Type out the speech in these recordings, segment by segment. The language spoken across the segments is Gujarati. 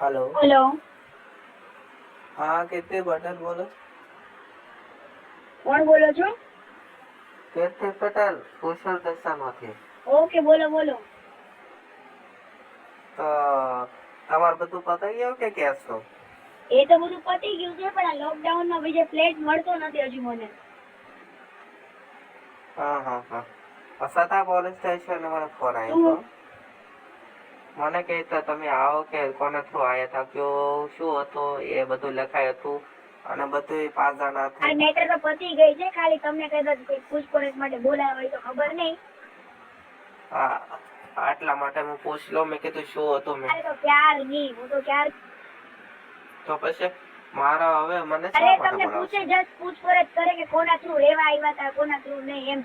हेलो હેલો हाँ कीर्ति पटेल बोलो કોણ બોલો છો कीर्ति पटेल कुशल દશામાંથી ઓકે બોલો બોલો તો તમારે બધું પતાઈ ગયું કે કેસ છો એ તો બધું પતી ગયું છે પણ આ લોકડાઉન માં બીજે ફ્લેટ મળતો નથી હજુ મને હા હા હા સતા પોલીસ સ્ટેશન મને ફોન આવ્યો હતો મને કહેતા તમે આવો કે કોને થ્રુ આવ્યા હતા કયો શું હતું? એ બધું લખાયું હતું અને બધું પાંચ જણા હતા મેટર તો પતી ગઈ છે ખાલી તમને કદાચ કોઈ પૂછપરછ માટે બોલાવ્યા હોય તો ખબર નહીં. હા આટલા માટે હું પૂછ લો મેં કીધું શું હતું મેં. અરે તો ક્યાર નહીં હું તો ક્યાર તો પછી મારા હવે મને અરે તમને પૂછે જસ્ટ પૂછપરછ કરે કે કોના થ્રુ રેવા આવ્યા હતા કોના થ્રુ નહીં એમ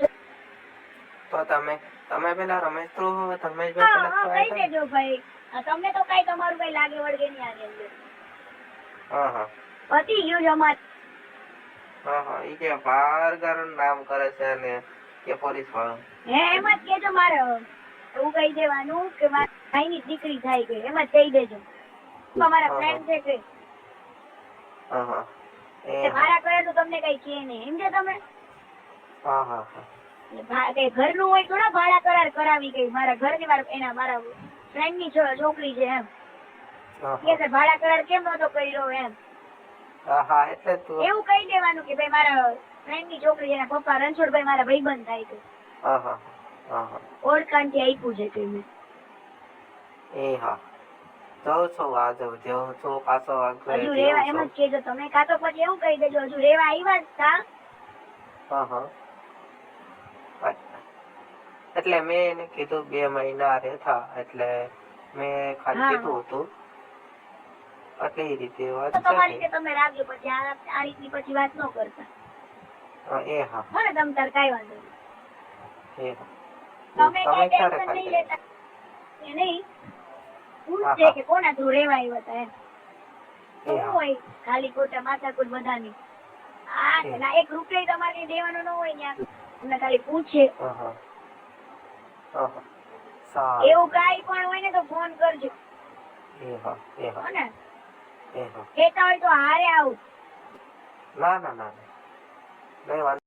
તો તમે તમે પેલા રમેશ તો જ પેલા કહી ને? દેજો ભાઈ. તમને તો કઈ તમારું કઈ લાગે વળગે નહીં આગે હા હા. પતી ગયું અમારે હા હા ઈ કે ભારગર નામ કરે છે ને કે પોલીસ વાળો. હે એમ જ કેજો મારે. એવું કહી દેવાનું કે મારા ભાઈની દીકરી થાય કે એમ જ કહી દેજો. મારા ફ્રેન્ડ છે કે? હા હા. મારા કરે તો તમને કઈ કે નહીં. કે તમે? હા હા હા. કઈ ઘરનું હોય થોડા ભાડા કરાર કરાવી ગઈ મારા ઘરની મારા એના મારા ફ્રેન્ડની છોકરી છે એમ. કે ભાડા કરાર કેમ નતો કર્યો એમ. હા હા એટલે તું. એવું કહી દેવાનું કે ભાઈ મારા ફ્રેન્ડની છોકરી એના પપ્પા રણછોડભાઈ મારા ભાઈબંધ થાય છે. ઓળખાણથી આપ્યું છે કે મેં. એ હા. જાઉં છું આ જાઉં છું પાછો હજુ રેવા એમ જ કેજો તમે. કાં તો પછી એવું કહી દેજો હજુ રેવા આવ્યા જ તા. હા હા. એટલે મેં એને કીધું બે મહિના રહેતા એટલે મેં ખાલી કીધું હતું. એટલે એ રીતે વાત તો તમારી છે રીતે તમે રાખજો પછી આ આ રીતની પછી વાત ન કરતા. એ હા. હો તમ તાર કાઈ વાંધો એ તમે કઈ ટેન્શન નહીં લેતા. એ નહીં. પૂછજે કે કોના થ્રુ રેવા આવ્યા હતા એમ. હોય? ખાલી ખોટા માથાકૂટ બધાની. ના એક રૂપિયા તમારે દેવાનો ન હોય ત્યાં તમને ખાલી પૂછે. હા હા હા હા એવું કાંઈ પણ હોય ને તો ફોન કરજો. એ હા એ હો હા ને એ હોય તો હારે આવું. ના ના ના નહીં